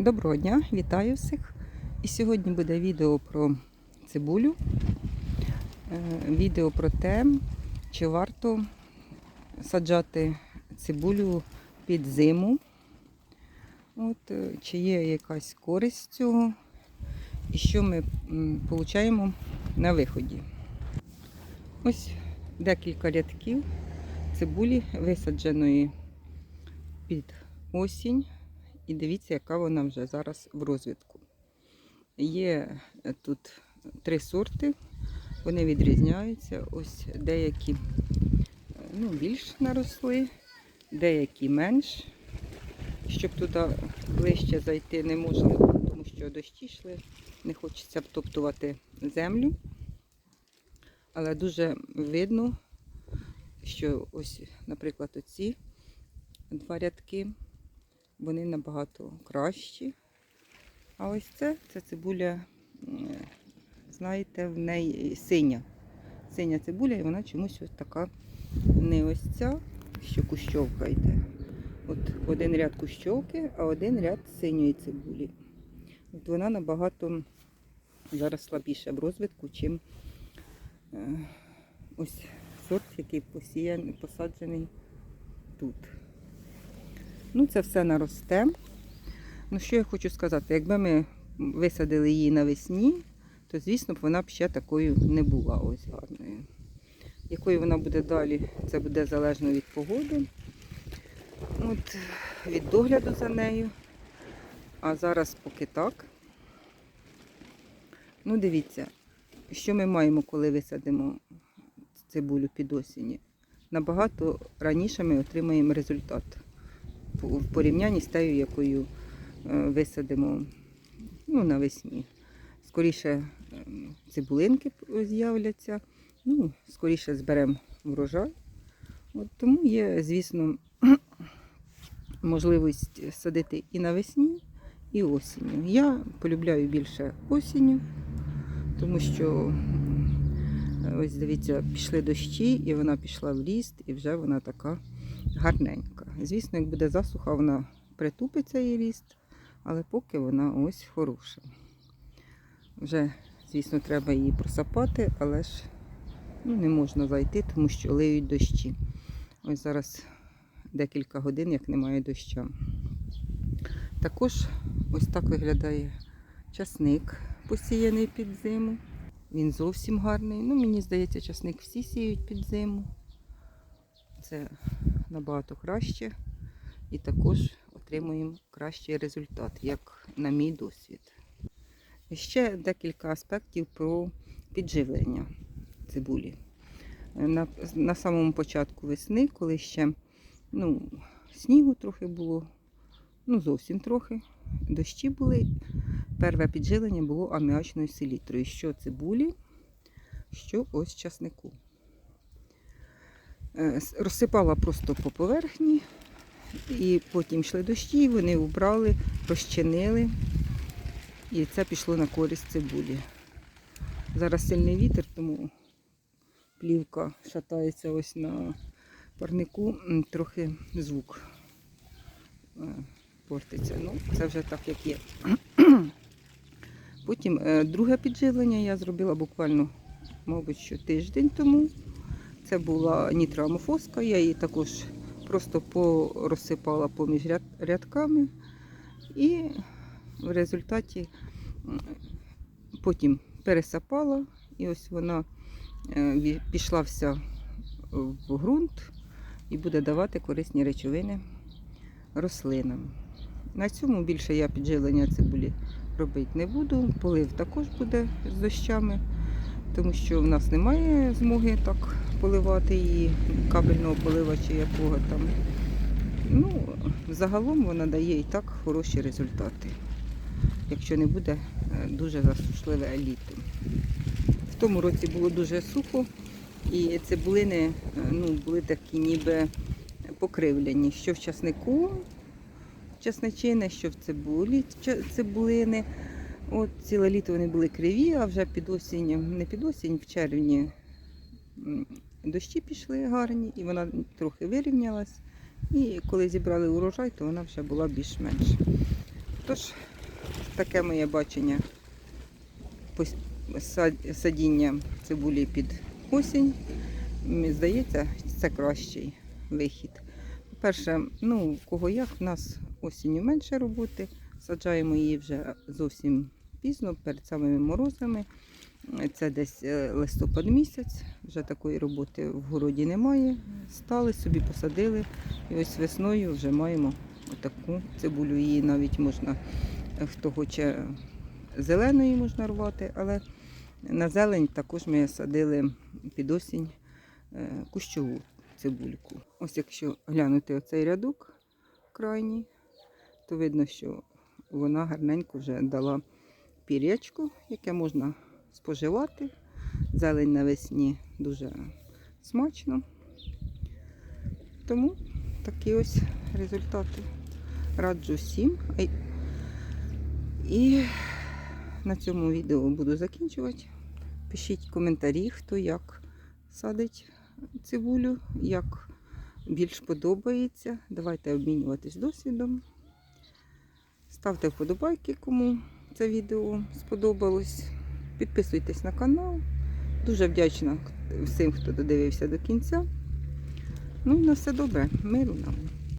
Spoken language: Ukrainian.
Доброго дня, вітаю всіх. І сьогодні буде відео про цибулю. Е, Відео про те, чи варто саджати цибулю під зиму. От, е, чи є якась користь цього, і що ми получаємо на виході. Ось декілька рядків цибулі висадженої під осінь. І дивіться, яка вона вже зараз в розвитку. Є е, тут три сорти, вони відрізняються. Ось деякі е, ну, більш наросли, деякі менш. Щоб туди ближче зайти не можливо, тому що дощі йшли, не хочеться втоптувати землю. Але дуже видно, що ось, наприклад, оці два рядки вони набагато кращі. А ось це, це цибуля, знаєте, в неї синя. Синя цибуля, і вона чомусь ось така не ось ця, що кущовка йде. От один ряд кущовки, а один ряд синьої цибулі. От вона набагато зараз слабіша в розвитку, чим е, ось сорт, який посіяний, посаджений тут. Ну, це все наросте. Ну, що я хочу сказати, якби ми висадили її навесні, то, звісно, б вона б ще такою не була ось гарною. Якою вона буде далі, це буде залежно від погоди, от, від догляду за нею. А зараз поки так. Ну, дивіться, що ми маємо, коли висадимо цибулю під осінні. Набагато раніше ми отримаємо результат в порівнянні з тією, якою е, висадимо ну, навесні. Скоріше ем, цибулинки з'являться, ну, скоріше зберемо врожай. От тому є, звісно, можливість садити і навесні, і осінню. Я полюбляю більше осінню, тому що ось дивіться, пішли дощі, і вона пішла в ріст, і вже вона така гарненька. Звісно, як буде засуха, вона притупиться її ріст, але поки вона ось хороша. Вже, звісно, треба її просапати, але ж ну, не можна зайти, тому що лиють дощі. Ось зараз декілька годин, як немає доща. Також ось так виглядає часник, посіяний під зиму. Він зовсім гарний. Ну, мені здається, часник всі сіють під зиму. Це набагато краще. І також отримуємо кращий результат, як на мій досвід. І ще декілька аспектів про підживлення цибулі. На, на самому початку весни, коли ще ну, снігу трохи було, ну зовсім трохи, дощі були. Перше підживлення було аміачною селітрою, що цибулі, що ось часнику. Е, Розсипала просто по поверхні, і потім йшли дощі, вони убрали, розчинили, і це пішло на користь цибулі. Зараз сильний вітер, тому плівка шатається ось на парнику, трохи звук е, портиться. Ну, це вже так, як є. Потім е, друге підживлення я зробила буквально, мабуть, що тиждень тому. Це була нітроамофоска, я її також просто порозсипала поміж рядками. І в результаті потім пересапала, і ось вона е, пішла вся в ґрунт і буде давати корисні речовини рослинам. На цьому більше я підживлення цибулі робити не буду. Полив також буде з дощами, тому що в нас немає змоги так поливати її кабельного полива чи якого там. Ну, загалом вона дає і так хороші результати, якщо не буде е, дуже засушливе літо. В тому році було дуже сухо, і цибулини е, ну, були такі ніби покривлені, що в часнику часничини, що в цибулі цибулини. От ціле літо вони були криві, а вже під осінь, не під осінь, в червні дощі пішли гарні, і вона трохи вирівнялась. І коли зібрали урожай, то вона вже була більш-менш. Тож, таке моє бачення садіння цибулі під осінь. Мені здається, це кращий вихід. По-перше, ну, кого як, в нас осінню менше роботи. Саджаємо її вже зовсім пізно, перед самими морозами. Це десь е, листопад місяць, вже такої роботи в городі немає. Стали собі, посадили. І ось весною вже маємо отаку цибулю. Її навіть можна, е, хто хоче зеленої можна рвати, але на зелень також ми садили під осінь е, кущову цибульку. Ось якщо глянути оцей рядок крайній, то видно, що вона гарненько вже дала пірячку, яке можна споживати. Зелень навесні дуже смачно. Тому такі ось результати. Раджу всім. І на цьому відео буду закінчувати. Пишіть коментарі, хто як садить цибулю, як більш подобається. Давайте обмінюватись досвідом. Ставте вподобайки, кому це відео сподобалось. Підписуйтесь на канал. Дуже вдячна всім, хто додивився до кінця. Ну і на все добре. Миру нам.